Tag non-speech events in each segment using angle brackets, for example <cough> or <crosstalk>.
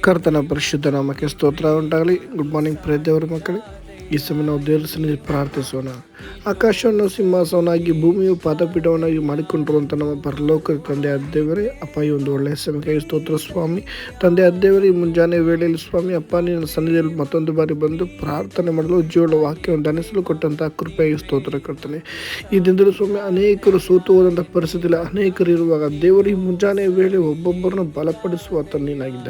ಕರ್ತನ ಪರಿಶುದ್ಧ ನಾಮಕ್ಕೆ ಸ್ತೋತ್ರ ಉಂಟಾಗಲಿ. ಗುಡ್ ಮಾರ್ನಿಂಗ್ ಪ್ರಿಯ ದೇವರ ಮಕ್ಕಳೇ. ಈ ಸಮಯ ನಾವು ದೇವರ ಸನ್ನಿಧಿ ಪ್ರಾರ್ಥಿಸೋಣ. ಆಕಾಶವನ್ನು ಸಿಂಹಾಸವನಾಗಿ ಭೂಮಿಯು ಪಾದಪೀಠವನ್ನಾಗಿ ಮಾಡಿಕೊಂಡಿರುವಂಥ ನಮ್ಮ ಪರಲೋಕ ತಂದೆ ಅದ್ದೇವರೇ ಅಪ್ಪ, ಈ ಒಂದು ಒಳ್ಳೆಯ ಸಮಯಕ್ಕೆ ಸ್ತೋತ್ರ ಸ್ವಾಮಿ. ತಂದೆ ಅದ್ದೇವರೇ ಮುಂಜಾನೆ ವೇಳೆಯಲ್ಲಿ ಸ್ವಾಮಿ, ಅಪ್ಪ, ನಿನ್ನ ಸನ್ನಿಧಿಯಲ್ಲಿ ಮತ್ತೊಂದು ಬಾರಿ ಬಂದು ಪ್ರಾರ್ಥನೆ ಮಾಡಲು ಜೀವನ ವಾಕ್ಯವನ್ನು ಧನಿಸಲು ಕೊಟ್ಟಂಥ ಕೃಪೆಗೆ ಸ್ತೋತ್ರ ಕರ್ತನೆ. ಈ ದಿನದಲ್ಲಿ ಸ್ವಾಮಿ, ಅನೇಕರು ಸೋತು ಹೋದಂಥ ಪರಿಸ್ಥಿತಿಯಲ್ಲಿ ಅನೇಕರು ಇರುವಾಗ ದೇವರು ಈ ಮುಂಜಾನೆ ವೇಳೆ ಒಬ್ಬೊಬ್ಬರನ್ನು ಬಲಪಡಿಸುವ ನೀನಾಗಿದ್ದ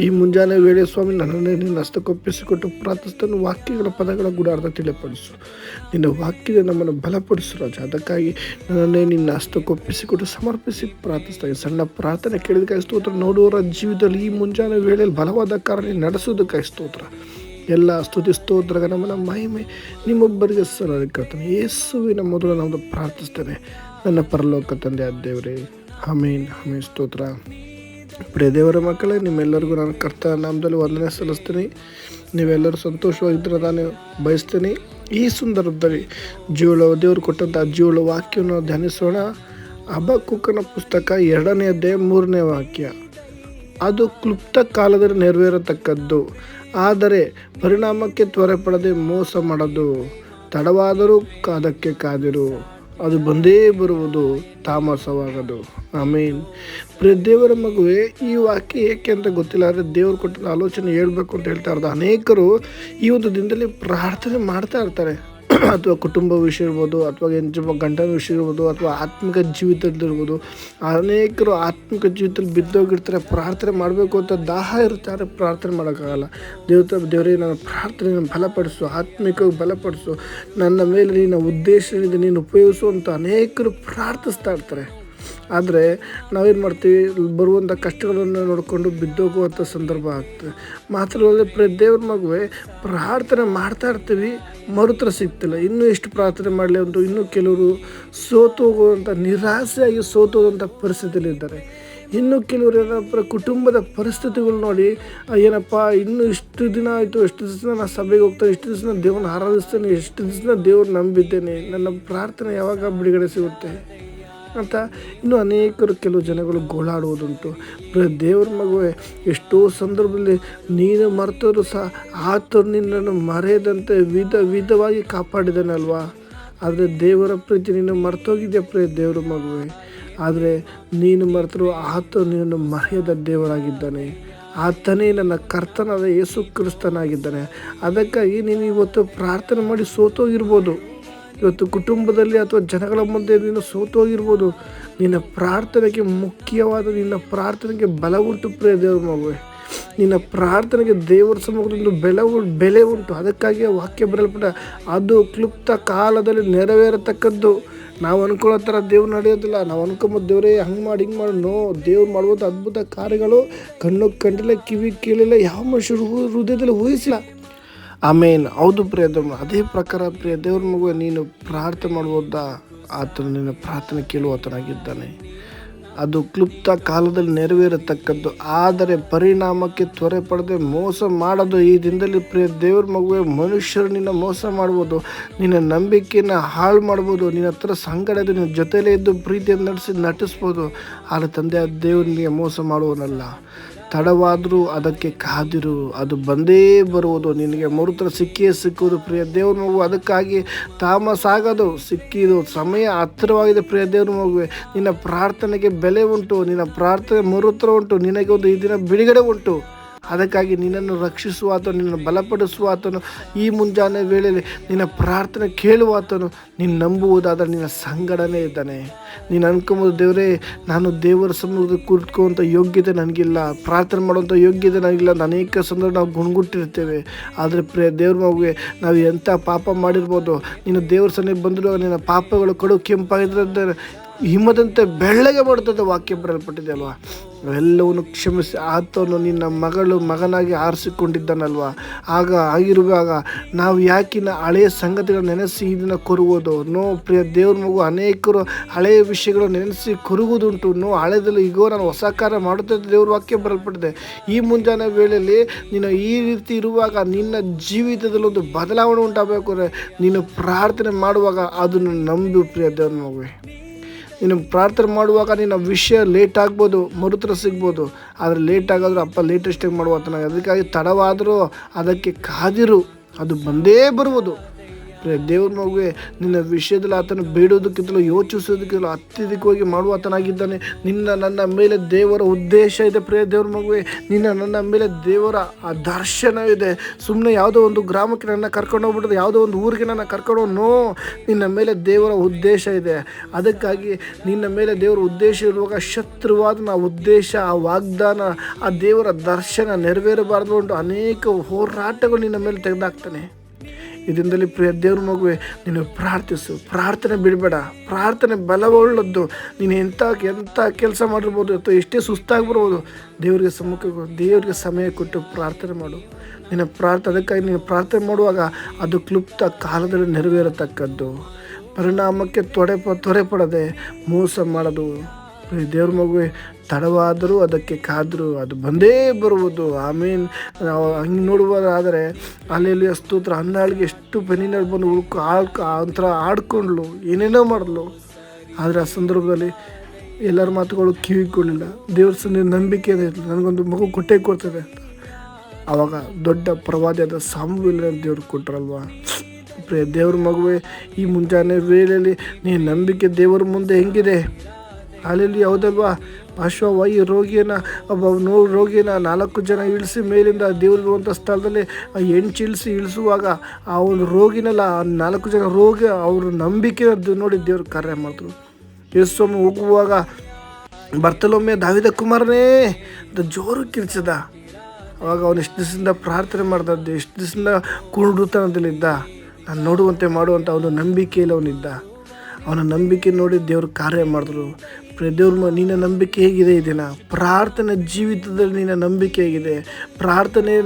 ಈ ಮುಂಜಾನೆ ವೇಳೆ ಸ್ವಾಮಿ ನನ್ನನ್ನೇ ನಿನ್ನ ಹಸ್ತಕ್ಕೊಪ್ಪಿಸಿಕೊಟ್ಟು ಪ್ರಾರ್ಥಿಸ್ತಾನೆ ವಾಕ್ಯಗಳ ಪದಗಳ ಗುಡಾರ್ಥ ತಿಳಿಪಡಿಸು. ನಿನ್ನ ವಾಕ್ಯದ ನಮ್ಮನ್ನು ಬಲಪಡಿಸು ರಾಜ. ಅದಕ್ಕಾಗಿ ನನ್ನನ್ನೇ ನಿನ್ನ ಹಸ್ತಕ್ಕೊಪ್ಪಿಸಿಕೊಟ್ಟು ಸಮರ್ಪಿಸಿ ಪ್ರಾರ್ಥಿಸ್ತಾನೆ ಸಣ್ಣ ಪ್ರಾರ್ಥನೆ ಕೇಳಿದಕ್ಕಾಗಿ ಸ್ತೋತ್ರ. ನೋಡುವವರ ಜೀವಿತದಲ್ಲಿ ಈ ಮುಂಜಾನೆ ವೇಳೆಯಲ್ಲಿ ಬಲವಾದ ಕಾರ್ಯ ನಡೆಸೋದಕ್ಕಾಗಿ ಸ್ತೋತ್ರ. ಎಲ್ಲ ಸ್ತುತಿ ಸ್ತೋತ್ರ ನಮ್ಮನ್ನ ಮಹಿಮೆ ನಿಮ್ಮೊಬ್ಬರಿಗೆ ಅದಕ್ಕೆ ಯೇಸುವಿನ ಮೊದಲು ನಾವು ಪ್ರಾರ್ಥಿಸ್ತೇನೆ. ನನ್ನ ಪರಲೋಕ ತಂದೆ ದೇವರೇ. ಹಮೇನ್ ಹಮೇನ್ ಸ್ತೋತ್ರ. ಪ್ರಿಯ ದೇವರ ಮಕ್ಕಳೇ, ನಿಮ್ಮೆಲ್ಲರಿಗೂ ನಾನು ಕರ್ತ ನಾಮದಲ್ಲಿ ವಂದನೆ ಸಲ್ಲಿಸ್ತೀನಿ. ನೀವೆಲ್ಲರೂ ಸಂತೋಷವಾಗಿದ್ದರೆ ನಾನು ಬಯಸ್ತೀನಿ. ಈ ಸಂದರ್ಭದಲ್ಲಿ ಜೀವಳ ದೇವರು ಕೊಟ್ಟಂಥ ಜೀವಳ ವಾಕ್ಯವನ್ನು ಧ್ಯಾನಿಸೋಣ. ಅಬಕುಕ್ಕನ ಪುಸ್ತಕ ಎರಡನೇ ಮೂರನೇ ವಾಕ್ಯ. ಅದು ಕ್ಲುಪ್ತ ಕಾಲದಲ್ಲಿ ನೆರವೇರತಕ್ಕದ್ದು, ಆದರೆ ಪರಿಣಾಮಕ್ಕೆ ತ್ವರೆ ಪಡದೆ ಮೋಸ ಮಾಡೋದು. ತಡವಾದರೂ ಅದಕ್ಕೆ ಕಾದಿರು. ಅದು ಬಂದೇ ಬರುವುದು ತಾಮಸವಾಗದು. ಆಮೇನ್. ಪ್ರಿಯ ದೇವರ ಮಗುವೆ, ಈ ವಾಕ್ಯ ಏಕೆ ಅಂತ ಗೊತ್ತಿಲ್ಲ, ಆದರೆ ದೇವರು ಕೊಟ್ಟಿದ್ದ ಆಲೋಚನೆ ಹೇಳ್ಬೇಕು ಅಂತ ಹೇಳ್ತಾ ಇರೋದು ಅನೇಕರು ಈ ಒಂದು ದಿನದಲ್ಲಿ ಪ್ರಾರ್ಥನೆ ಮಾಡ್ತಾ ಇರ್ತಾರೆ. <clears throat> ಅಥವಾ ಕುಟುಂಬ ವಿಷಯ ಇರ್ಬೋದು, ಅಥವಾ ಹೆಂಚು ಗಂಡನ ವಿಷಯ ಇರ್ಬೋದು, ಅಥವಾ ಆತ್ಮಿಕ ಜೀವಿತದಲ್ಲಿರ್ಬೋದು ಅನೇಕರು ಆತ್ಮಿಕ ಜೀವಿತದಲ್ಲಿ ಬಿದ್ದೋಗಿರ್ತಾರೆ, ಪ್ರಾರ್ಥನೆ ಮಾಡಬೇಕು ಅಂತ ದಾಹ ಇರ್ತಾರೆ ಪ್ರಾರ್ಥನೆ ಮಾಡೋಕ್ಕಾಗಲ್ಲ. ದೇವತ ದೇವರೇ, ನನ್ನ ಪ್ರಾರ್ಥನೆಯನ್ನು ಬಲಪಡಿಸು, ಆತ್ಮಿಕವಾಗಿ ಬಲಪಡಿಸು, ನನ್ನ ಮೇಲೆ ನಿನ್ನ ಉದ್ದೇಶದಿಂದ ನೀನು ಉಪಯೋಗಿಸು ಅಂತ ಅನೇಕರು ಪ್ರಾರ್ಥಿಸ್ತಾ ಇರ್ತಾರೆ. ಆದರೆ ನಾವೇನು ಮಾಡ್ತೀವಿ? ಬರುವಂಥ ಕಷ್ಟಗಳನ್ನು ನೋಡಿಕೊಂಡು ಬಿದ್ದೋಗುವಂಥ ಸಂದರ್ಭ ಆಗ್ತದೆ. ಮಾತ್ರವಲ್ಲದೆ ಪ್ರ ದೇವ್ರ ಮಗುವೆ ಪ್ರಾರ್ಥನೆ ಮಾಡ್ತಾ ಇರ್ತೀವಿ, ಮರುತ್ರ ಸಿಗ್ತಿಲ್ಲ. ಇನ್ನೂ ಎಷ್ಟು ಪ್ರಾರ್ಥನೆ ಮಾಡಲಿ ಅಂತ ಇನ್ನೂ ಕೆಲವರು ಸೋತು ಹೋಗುವಂಥ ನಿರಾಸೆಯಾಗಿ ಸೋತು ಹೋಗುವಂಥ ಪರಿಸ್ಥಿತಿಯಲ್ಲಿದ್ದಾರೆ ಇನ್ನು ಕೆಲವರು ಏನಪ್ಪ ಕುಟುಂಬದ ಪರಿಸ್ಥಿತಿಗಳು ನೋಡಿ ಏನಪ್ಪ, ಇನ್ನೂ ಇಷ್ಟು ದಿನ ಆಯಿತು, ಎಷ್ಟು ದಿವಸ ನಾನು ಸಭೆಗೆ ಹೋಗ್ತಾ ಇಷ್ಟು ದಿವಸ ನಾನು ದೇವ್ರನ್ನ ಆರಾಧಿಸ್ತೇನೆ ಎಷ್ಟು ದಿವಸ ದೇವ್ರು ನಂಬಿದ್ದೇನೆ, ನನ್ನ ಪ್ರಾರ್ಥನೆ ಯಾವಾಗ ಬಿಡುಗಡೆ ಸಿಗುತ್ತೆ? ಅಂತ ಇನ್ನೂ ಅನೇಕರು ಕೆಲವು ಜನಗಳು ಗೋಳಾಡುವುದುಂಟು. ದೇವ್ರ ಮಗುವೆ ಎಷ್ಟೋ ಸಂದರ್ಭದಲ್ಲಿ ನೀನು ಮರೆತರೂ ಸಹ ಆತರು ನಿನ್ನನ್ನು ಮರೆಯದಂತೆ ವಿಧ ವಿಧವಾಗಿ ಕಾಪಾಡಿದನಲ್ವಾ? ಆದರೆ ದೇವರ ಪ್ರೀತಿ ನೀನು ಮರ್ತೋಗಿದ್ಯಾ ಪ್ರೇ ದೇವರ ಮಗುವೆ? ಆದರೆ ನೀನು ಮರೆತರೂ ಆತ ನಿನ್ನನ್ನು ಮರೆಯದ ದೇವರಾಗಿದ್ದಾನೆ. ಆತನೇ ನನ್ನ ಕರ್ತನಾದ ಯೇಸು ಕ್ರಿಸ್ತನಾಗಿದ್ದಾನೆ. ಅದಕ್ಕಾಗಿ ನೀನು ಇವತ್ತು ಪ್ರಾರ್ಥನೆ ಮಾಡಿ ಸೋತೋಗಿರ್ಬೋದು. ಇವತ್ತು ಕುಟುಂಬದಲ್ಲಿ ಅಥವಾ ಜನಗಳ ಮುಂದೆ ನೀನು ಸೋತೋಗಿರ್ಬೋದು. ನಿನ್ನ ಪ್ರಾರ್ಥನೆಗೆ ಮುಖ್ಯವಾದ ನಿನ್ನ ಪ್ರಾರ್ಥನೆಗೆ ಬಲ ಉಂಟು ಪ್ರಿಯ ದೇವ್ರ ಮಗುವೆ. ನಿನ್ನ ಪ್ರಾರ್ಥನೆಗೆ ದೇವರ ಸಮ್ಮುಖದೊಂದು ಬೆಲೆ ಬೆಲೆ ಉಂಟು. ಅದಕ್ಕಾಗಿ ವಾಕ್ಯ ಬರಲ್ಪಟ್ಟ ಅದು ಕ್ಲುಪ್ತ ಕಾಲದಲ್ಲಿ ನೆರವೇರತಕ್ಕದ್ದು. ನಾವು ಅನ್ಕೊಳ್ಳೋ ಥರ ದೇವ್ರು ನಡೆಯೋದಿಲ್ಲ. ನಾವು ಅನ್ಕೊಂಬೋದು ದೇವರೇ, ಹಂಗೆ ಮಾಡಿ, ಹಿಂಗೆ ಮಾಡಿ. ನೋ, ದೇವ್ರು ಮಾಡುವಂಥ ಅದ್ಭುತ ಕಾರ್ಯಗಳು ಕಣ್ಣು ಕಂಡಿಲ್ಲ ಕಿವಿ, ಕೇಳಿಲ್ಲ, ಯಾವ ಮನುಷ್ಯರು ಹೃದಯದಲ್ಲಿ ಊಹಿಸಿಲ್ಲ. ಆಮೇನ್. ಹೌದು ಪ್ರಿಯ ದೇವ್ರ, ಅದೇ ಪ್ರಕಾರ ಪ್ರಿಯ ದೇವ್ರ ಮಗುವೆ ನೀನು ಪ್ರಾರ್ಥನೆ ಮಾಡ್ಬೋದಾ ಆತನು ನಿನ್ನ ಪ್ರಾರ್ಥನೆ ಕೇಳುವತನಾಗಿದ್ದಾನೆ ಅದು ಕ್ಲುಪ್ತ ಕಾಲದಲ್ಲಿ ನೆರವೇರತಕ್ಕದ್ದು, ಆದರೆ ಪರಿಣಾಮಕ್ಕೆ ತ್ವರೆ ಪಡೆದೇ ಮೋಸ ಮಾಡೋದು. ಈ ದಿನದಲ್ಲಿ ಪ್ರಿಯ ದೇವ್ರ ಮಗುವೆ, ಮನುಷ್ಯರು ನಿನ್ನ ಮೋಸ ಮಾಡ್ಬೋದು ನಿನ್ನ ನಂಬಿಕೆಯನ್ನು ಹಾಳು ಮಾಡ್ಬೋದು ನಿನ್ನ ಹತ್ರ ಸಂಗಡ ನಿನ್ನ ಜೊತೆಲೇ ಇದ್ದು ಪ್ರೀತಿಯನ್ನು ನಡೆಸಿ ನಟಿಸ್ಬೋದು. ಆದರೆ ತಂದೆ ಆ ದೇವ್ರಿಗೆ ಮೋಸ ಮಾಡುವನಲ್ಲ. ತಡವಾದರೂ ಅದಕ್ಕೆ ಕಾದಿರು, ಅದು ಬಂದೇ ಬರುವುದು. ನಿನಗೆ ಮರುತ್ರ ಸಿಕ್ಕಿಯೇ ಸಿಕ್ಕುವುದು ಪ್ರಿಯ ದೇವ್ರ ಮಗು ಅದಕ್ಕಾಗಿ ತಾಮಸಾಗದು ಸಿಕ್ಕಿದು ಸಮಯ ಹತ್ತಿರವಾಗಿದೆ ಪ್ರಿಯ ದೇವ್ರ ಮಗುವೆ. ನಿನ್ನ ಪ್ರಾರ್ಥನೆಗೆ ಬೆಲೆ ಉಂಟು, ನಿನ್ನ ಪ್ರಾರ್ಥನೆ ಮರುತ್ರ ಉಂಟು. ನಿನಗೆ ಒಂದು ಈ ದಿನ ಬಿಡುಗಡೆ ಉಂಟು. ಅದಕ್ಕಾಗಿ ನಿನ್ನನ್ನು ರಕ್ಷಿಸುವ ಆತನು, ನಿನ್ನನ್ನು ಬಲಪಡಿಸುವ ಆತನು. ಈ ಮುಂಜಾನೆ ವೇಳೆಯಲ್ಲಿ ನಿನ್ನ ಪ್ರಾರ್ಥನೆ ಕೇಳುವ ಆತನು. ನೀನು ನಂಬುವುದಾದರೆ ನಿನ್ನ ಸಂಗಡನೇ ಇದ್ದಾನೆ. ನೀನು ಅನ್ಕೊಂಬೋದು, ದೇವರೇ, ನಾನು ದೇವರ ಸಮುದ್ರ ಕೂತ್ಕೊಳ್ಳುವಂಥ ಯೋಗ್ಯತೆ ನನಗಿಲ್ಲ. ಪ್ರಾರ್ಥನೆ ಮಾಡುವಂಥ ಯೋಗ್ಯತೆ ನನಗಿಲ್ಲ. ಅನೇಕ ಸಂದರ್ಭ ನಾವು ಗುಣಗುಟ್ಟಿರ್ತೇವೆ ಆದರೆ ಪ್ರೇ ದೇವ್ರ ಮಗುವೆ, ನಾವು ಎಂಥ ಪಾಪ ಮಾಡಿರ್ಬೋದು. ನೀನು ದೇವ್ರ ಸನ್ನಿಗೆ ಬಂದರೂ ನಿನ್ನ ಪಾಪಗಳು ಕಡು ಕೆಂಪಾಗಿದ್ರೆ ಹಿಮದಂತೆ ಬೆಳ್ಳಗೆ ಮಾಡುತ್ತದೆ ವಾಕ್ಯ ಬರಲ್ಪಟ್ಟಿದೆ ಅಲ್ವಾ? ಎಲ್ಲವನ್ನು ಕ್ಷಮಿಸಿ, ಆತನು ನಿನ್ನ ಮಗಳು ಮಗನಾಗಿ ಆರಿಸಿಕೊಂಡಿದ್ದಾನಲ್ವಾ? ಆಗ ಆಗಿರುವಾಗ ನಾವು ಯಾಕಿನ ಹಳೆಯ ಸಂಗತಿಗಳ ನೆನೆಸಿ ಇದನ್ನು ಕೊರುವುದು? ನೋ, ಪ್ರಿಯ ದೇವ್ರ ಮಗು, ಅನೇಕರು ಹಳೆಯ ವಿಷಯಗಳು ನೆನೆಸಿ ಕೊರುವುದುಂಟು. ನೋ ಹಳೆದಲ್ಲಿ ಈಗೋ ನಾನು ಹೊಸ ಕಾರ್ಯ ಮಾಡುತ್ತದೆ ದೇವ್ರ ವಾಕ್ಯ ಬರಲ್ಪಟ್ಟಿದೆ ಈ ಮುಂಜಾನೆ ವೇಳೆಯಲ್ಲಿ ನೀನು ಈ ರೀತಿ ಇರುವಾಗ ನಿನ್ನ ಜೀವಿತದಲ್ಲಿ ಒಂದು ಬದಲಾವಣೆ ಉಂಟಾಗಬೇಕು ನೀನು ಪ್ರಾರ್ಥನೆ ಮಾಡುವಾಗ ಅದನ್ನು ನಂಬಿ, ಪ್ರಿಯ ದೇವ್ರ ಮಗುವೆ. ನೀನು ಪ್ರಾರ್ಥನೆ ಮಾಡುವಾಗ ನಿನ್ನ ವಿಷಯ ಲೇಟ್ ಆಗ್ಬೋದು, ಮರುತ್ರ ಸಿಗ್ಬೋದು. ಆದರೆ ಲೇಟ್ ಆಗಾದರೂ ಅಪ್ಪ ಲೇಟೆಸ್ಟಾಗಿ ಮಾಡುವ ಅದಕ್ಕಾಗಿ ತಡವಾದರೂ ಅದಕ್ಕೆ ಕಾದಿರು. ಅದು ಬಂದೇ ಬರುವುದು. ದೇವ್ರ ಮಗುವೆ ನಿನ್ನ ವಿಷಯದಲ್ಲಿ ಆತನು ಬೇಡೋದಕ್ಕಿಂತಲೂ ಯೋಚಿಸೋದಕ್ಕಿಂತಲೂ ಅತ್ಯಧಿಕವಾಗಿ ಮಾಡುವ ಆತನಾಗಿದ್ದಾನೆ ನಿನ್ನ ನನ್ನ ಮೇಲೆ ದೇವರ ಉದ್ದೇಶ ಇದೆ ಪ್ರಿಯ ದೇವ್ರ ಮಗುವೆ. ನಿನ್ನ ನನ್ನ ಮೇಲೆ ದೇವರ ಆ ದರ್ಶನ ಸುಮ್ಮನೆ ಯಾವುದೋ ಒಂದು ಗ್ರಾಮಕ್ಕೆ ನನ್ನ ಕರ್ಕೊಂಡು ಹೋಗ್ಬಿಡೋದು, ಯಾವುದೋ ಒಂದು ಊರಿಗೆ ನನ್ನ ಕರ್ಕೊಂಡು ನೋ, ನಿನ್ನ ಮೇಲೆ ದೇವರ ಉದ್ದೇಶ ಇದೆ. ಅದಕ್ಕಾಗಿ ನಿನ್ನ ಮೇಲೆ ದೇವರ ಉದ್ದೇಶ ಇರುವಾಗ ಶತ್ರುವಾದ ಆ ಉದ್ದೇಶ, ಆ ವಾಗ್ದಾನ, ಆ ದೇವರ ದರ್ಶನ ನೆರವೇರಬಾರ್ದು ಉಂಟು ಅನೇಕ ಹೋರಾಟಗಳು ನಿನ್ನ ಮೇಲೆ ತೆಗೆದಾಕ್ತಾನೆ. ಇದರಿಂದಲೇ ಪ್ರಿಯ ದೇವ್ರ ಮಗುವೆ, ನೀನು ಪ್ರಾರ್ಥಿಸು. ಪ್ರಾರ್ಥನೆ ಬಿಡಬೇಡ. ಪ್ರಾರ್ಥನೆ ಬಲವುಳ್ಳದ್ದು. ನೀನು ಎಂಥ ಎಂಥ ಕೆಲಸ ಮಾಡಿರ್ಬೋದು ಅಥವಾ ಎಷ್ಟೇ ಸುಸ್ತಾಗಿ ಬರ್ಬೋದು ದೇವರಿಗೆ ಸಮ್ಮುಖ ದೇವರಿಗೆ ಸಮಯ ಕೊಟ್ಟು ಪ್ರಾರ್ಥನೆ ಮಾಡು. ನಿನ್ನ ಪ್ರಾರ್ಥನೆ ಅದಕ್ಕಾಗಿ ನೀನು ಪ್ರಾರ್ಥನೆ ಮಾಡುವಾಗ ಅದು ಕ್ಲುಪ್ತ ಕಾಲದಲ್ಲಿ ನೆರವೇರತಕ್ಕದ್ದು. ಪರಿಣಾಮಕ್ಕೆ ತೊಡೆ ತೊರೆ ಪಡದೆ ಮೋಸ ಮಾಡೋದು. ದೇವ್ರ ಮಗುವೆ ತಡವಾದರೂ ಅದಕ್ಕೆ ಕಾದರೂ ಅದು ಬಂದೇ ಬರುವುದು. ಆಮೇಲೆ ನಾವು ಹಂಗೆ ನೋಡ್ಬೋದಾದರೆ ಅಲ್ಲಿ ಸ್ತೋತ್ರ ಹನ್ನಾಳಿಗೆ ಎಷ್ಟು ಬೆನ್ನಿನಲ್ಲಿ ಬಂದು ಉಳ್ಕೊ, ಆಳ್ಕ ಒಂಥರ ಆಡ್ಕೊಂಡ್ಲು ಏನೇನೋ ಮಾಡಲು. ಆದರೆ ಆ ಸಂದರ್ಭದಲ್ಲಿ ಎಲ್ಲರ ಮಾತುಗಳು ಕಿವಿಕೊಳ್ಳಿಲ್ಲ ದೇವ್ರ ಸನ್ನಿ ನಂಬಿಕೆ ಇದೆ. ನನಗೊಂದು ಮಗು ಕೊಟ್ಟೆ ಕೊಡ್ತದೆ ಆವಾಗ ದೊಡ್ಡ ಪ್ರವಾದಿಯಾದ ಸಾಮುವಿಲ್ಲ ದೇವ್ರಿಗೆ ಕೊಟ್ರಲ್ವಾ? ಪ್ರೇ ದೇವ್ರ ಮಗುವೆ, ಈ ಮುಂಜಾನೆ ವೇಳೆಯಲ್ಲಿ ನೀನು ನಂಬಿಕೆ ದೇವರ ಮುಂದೆ ಹೆಂಗಿದೆ? ಅಲ್ಲಿ ಹೌದಲ್ವಾ? ಪಾರ್ಶ್ವವಾಯು ರೋಗಿಯನ್ನ, ಒಬ್ಬ ನೋ ರೋಗಿನ ನಾಲ್ಕು ಜನ ಇಳಿಸಿ ಮೇಲಿಂದ ದೇವರಿರುವಂಥ ಸ್ಥಳದಲ್ಲಿ ಆ ಹೆಂಚು ಇಳಿಸಿ ಇಳಿಸುವಾಗ ಆ ಒಂದು ರೋಗಿನೆಲ್ಲ ನಾಲ್ಕು ಜನ ರೋಗಿ ಅವ್ರ ನಂಬಿಕೆ ನೋಡಿ ದೇವ್ರು ಕಾರ್ಯ ಮಾಡಿದ್ರು. ಯೇಸ್ವಾಮಿ ಹೋಗುವಾಗ ಬರ್ತಲೊಮ್ಮೆ ದಾವಿದ ಕುಮಾರನೇ, ಅಂತ ಜೋರು ಕಿರ್ಚದ. ಅವಾಗ ಅವನು ಎಷ್ಟು ದಿವಸದಿಂದ ಪ್ರಾರ್ಥನೆ ಮಾಡ್ದದ್ದು ಎಷ್ಟು ದಿವಸದಿಂದ ಕುರುಡುತನದಲ್ಲಿದ್ದ ನಾನು ನೋಡುವಂತೆ ಮಾಡುವಂಥ ಅವನು ನಂಬಿಕೆಯಲ್ಲಿ ಅವನಿದ್ದ. ಅವನ ನಂಬಿಕೆ ನೋಡಿ ದೇವರು ಕಾರ್ಯ ಮಾಡಿದ್ರು. ದೇವ್ರ ಮ ನಿನ್ನ ನಂಬಿಕೆ ಹೇಗಿದೆ ದಿನ? ಪ್ರಾರ್ಥನೆ ಜೀವಿತದಲ್ಲಿ ನಿನ್ನ ನಂಬಿಕೆ ಹೇಗಿದೆ? ಪ್ರಾರ್ಥನೆ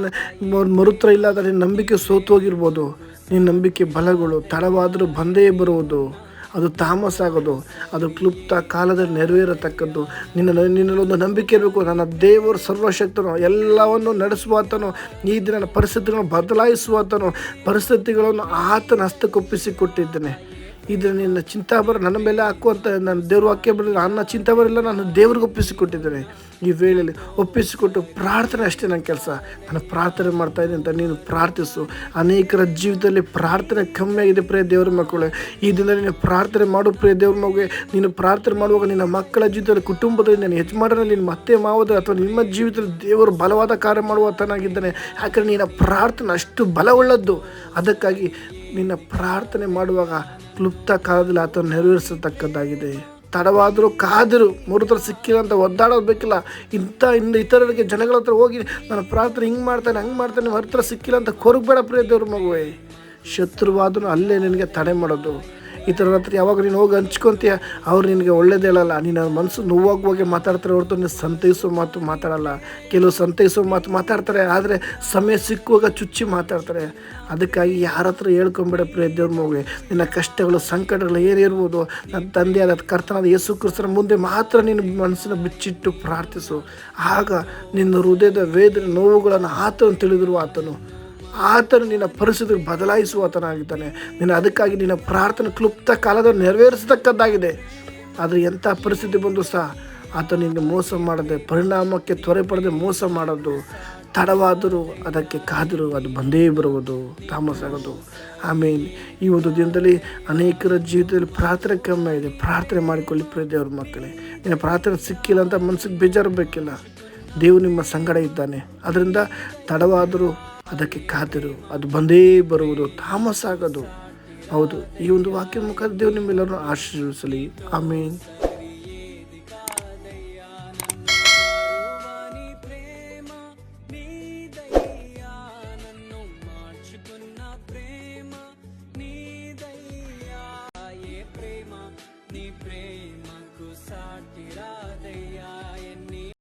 ಮರುತ್ರ ಇಲ್ಲಾದರೆ ನಂಬಿಕೆ ಸೋತು ಹೋಗಿರ್ಬೋದು. ನಿನ್ನ ನಂಬಿಕೆ ಬಲಗಳು, ತಡವಾದರೂ ಬಂದೇ ಬರುವುದು. ಅದು ತಾಮಸಾಗೋದು ಅದು ಕ್ಲುಪ್ತ ಕಾಲದಲ್ಲಿ ನೆರವೇರತಕ್ಕದ್ದು. ನಿನ್ನ ನಿನ್ನಲ್ಲೊಂದು ನಂಬಿಕೆ ಇರಬೇಕು. ನನ್ನ ದೇವರು ಸರ್ವಶಕ್ತನು, ಎಲ್ಲವನ್ನು ನಡೆಸುವಾತನು. ಈ ದಿನ ಪರಿಸ್ಥಿತಿಗಳನ್ನು ಬದಲಾಯಿಸುವಾತನು. ಪರಿಸ್ಥಿತಿಗಳನ್ನು ಆತನ ಹಸ್ತಕ್ಕೊಪ್ಪಿಸಿ ಕೊಟ್ಟಿದ್ದೇನೆ ಇದು ನಿನ್ನ ಚಿಂತಾಭರ, ನನ್ನ ಮೇಲೆ ಹಾಕುವಂಥ ನನ್ನ ದೇವ್ರ ವಾಕ್ಯ ಬರಲಿಲ್ಲ ನನ್ನ ಚಿಂತಾ ಬರಲಿಲ್ಲ ನಾನು ದೇವ್ರಿಗೆ ಒಪ್ಪಿಸಿಕೊಟ್ಟಿದ್ದೇನೆ. ಈ ವೇಳೆಯಲ್ಲಿ ಒಪ್ಪಿಸಿಕೊಟ್ಟು ಪ್ರಾರ್ಥನೆ ಅಷ್ಟೇ ನನ್ನ ಕೆಲಸ. ನಾನು ಪ್ರಾರ್ಥನೆ ಮಾಡ್ತಾ ಇದ್ದೀನಿ ಅಂತ ನೀನು ಪ್ರಾರ್ಥಿಸು. ಅನೇಕರ ಜೀವಿತದಲ್ಲಿ ಪ್ರಾರ್ಥನೆ ಕಮ್ಮಿ ಆಗಿದೆ ಪ್ರಿಯ ದೇವ್ರ ಮಕ್ಕಳು. ಈ ದಿನ ನೀನು ಪ್ರಾರ್ಥನೆ ಮಾಡು ಪ್ರಿಯ ದೇವ್ರ ಮಗುವೆ. ನೀನು ಪ್ರಾರ್ಥನೆ ಮಾಡುವಾಗ ನಿನ್ನ ಮಕ್ಕಳ ಜೀವಿತದಲ್ಲಿ, ಕುಟುಂಬದಲ್ಲಿ ನಾನು ಯಜಮಾನರಲ್ಲಿ, ನಿನ್ನ ಮತ್ತೆ ಮಾವದ ಅಥವಾ ನಿಮ್ಮ ಜೀವಿತದಲ್ಲಿ ದೇವರು ಬಲವಾದ ಕಾರ್ಯ ಮಾಡುವ ತನಾಗಿದ್ದಾನೆ ಯಾಕಂದರೆ ನಿನ್ನ ಪ್ರಾರ್ಥನೆ ಅಷ್ಟು ಬಲವುಳ್ಳದ್ದು. ಅದಕ್ಕಾಗಿ ನಿನ್ನ ಪ್ರಾರ್ಥನೆ ಮಾಡುವಾಗ ಕ್ಲುಪ್ತ ಕಾಲದಲ್ಲಿ ಆತನ ನೆರವೇರಿಸತಕ್ಕದ್ದಾಗಿದೆ. ತಡವಾದರೂ ಕಾದರು, ಮರುತರ ಸಿಕ್ಕಿಲ್ಲ ಅಂತ ಒದ್ದಾಡೋದು ಬೇಕಿಲ್ಲ. ಇಂಥ ಇನ್ನು ಇತರರಿಗೆ ಜನಗಳ ಹತ್ರ ಹೋಗಿ ನನ್ನ ಪ್ರಾರ್ಥನೆ ಹಿಂಗೆ ಮಾಡ್ತಾನೆ, ಹಂಗೆ ಮಾಡ್ತಾನೆ ಹತ್ರ ಸಿಕ್ಕಿಲ್ಲ ಅಂತ ಕೊರಗಬೇಡ ಪ್ರಿಯ ದೇವ್ರ ಮಗುವೆ. ಶತ್ರುವಾದರೂ ಅಲ್ಲೇ ನಿನಗೆ ತಡೆ ಮಾಡೋದು. ಈ ಥರ ಹತ್ರ ಯಾವಾಗ ನೀನು ಹೋಗಿ ಹಂಚ್ಕೊತೀಯ? ಅವ್ರು ನಿನಗೆ ಒಳ್ಳೇದೇ ಹೇಳಲ್ಲ. ನಿನ್ನ ಮನಸ್ಸು ನೋವಾಗುವಾಗೆ ಮಾತಾಡ್ತಾರೆ ಹೊರತು ನೀನು ಸಂತೈಸೋ ಮಾತು ಮಾತಾಡಲ್ಲ. ಕೆಲವು ಸಂತೈಸೋ ಮಾತು ಮಾತಾಡ್ತಾರೆ, ಆದರೆ ಸಮಯ ಸಿಕ್ಕುವಾಗ ಚುಚ್ಚಿ ಮಾತಾಡ್ತಾರೆ. ಅದಕ್ಕಾಗಿ ಯಾರ ಹತ್ರ ಹೇಳ್ಕೊಂಬೇಡ ಪ್ರಿಯ ದೇವ್ರ ನಿನ್ನ ಕಷ್ಟಗಳು, ಸಂಕಟಗಳು ಏನಿರ್ಬೋದು ನನ್ನ ತಂದೆಯಾದ ಕರ್ತನಾದ ಯೇಸು ಕ್ರಿಸ್ತನ ಮುಂದೆ ಮಾತ್ರ ನೀನು ಮನಸ್ಸನ್ನು ಬಿಚ್ಚಿಟ್ಟು ಪ್ರಾರ್ಥಿಸು. ಆಗ ನಿನ್ನ ಹೃದಯದ ವೇದನೆ ನೋವುಗಳನ್ನು ಆತನು ತಿಳಿದಿರುವ ಆತನು. ಆತನು ನಿನ್ನ ಪರಿಸ್ಥಿತಿ ಬದಲಾಯಿಸುವ ಆತನಾಗಿದ್ದಾನೆ ನಿನ್ನ ಅದಕ್ಕಾಗಿ ನಿನ್ನ ಪ್ರಾರ್ಥನೆ ಕ್ಲುಪ್ತ ಕಾಲದ ನೆರವೇರಿಸತಕ್ಕದ್ದಾಗಿದೆ. ಆದರೆ ಎಂಥ ಪರಿಸ್ಥಿತಿ ಬಂದು ಸಹ ಆತ ನಿನ್ನ ಮೋಸ ಮಾಡದೆ, ಪರಿಣಾಮಕ್ಕೆ ತ್ವರೆ ಪಡೆದೇ ಮೋಸ ಮಾಡೋದು, ತಡವಾದರೂ ಅದಕ್ಕೆ ಕಾದರೂ, ಅದು ಬಂದೇ ಬರುವುದು ತಾಮಸಾಗೋದು ಆಮೇಲೆ ಈ ಒಂದು ದಿನದಲ್ಲಿ ಅನೇಕರ ಜೀವಿತದಲ್ಲಿ ಪ್ರಾರ್ಥನೆ ಕಮ್ಮಿ ಇದೆ ಪ್ರಾರ್ಥನೆ ಮಾಡಿಕೊಳ್ಳಿ ಪ್ರಿಯ ದೇವ್ರ ಮಕ್ಕಳೇ. ನಿನ್ನ ಪ್ರಾರ್ಥನೆ ಸಿಕ್ಕಿಲ್ಲ ಅಂತ ಮನಸ್ಸಿಗೆ ಬೇಜಾರು ಬೇಕಿಲ್ಲ. ದೇವು ನಿಮ್ಮ ಸಂಗಡ ಇದ್ದಾನೆ. ಅದರಿಂದ ತಡವಾದರೂ ಅದಕ್ಕೆ ಕಾದಿರು. ಅದು ಬಂದೇ ಬರುವುದು, ತಾಮಸಾಗದು. ಹೌದು, ಈ ಒಂದು ವಾಕ್ಯ ಮುಖಾಂತರ ದೇವರು ನಿಮ್ಮೆಲ್ಲರನ್ನು ಆಶೀರ್ವಿಸಲಿ ಆಮೇನ್.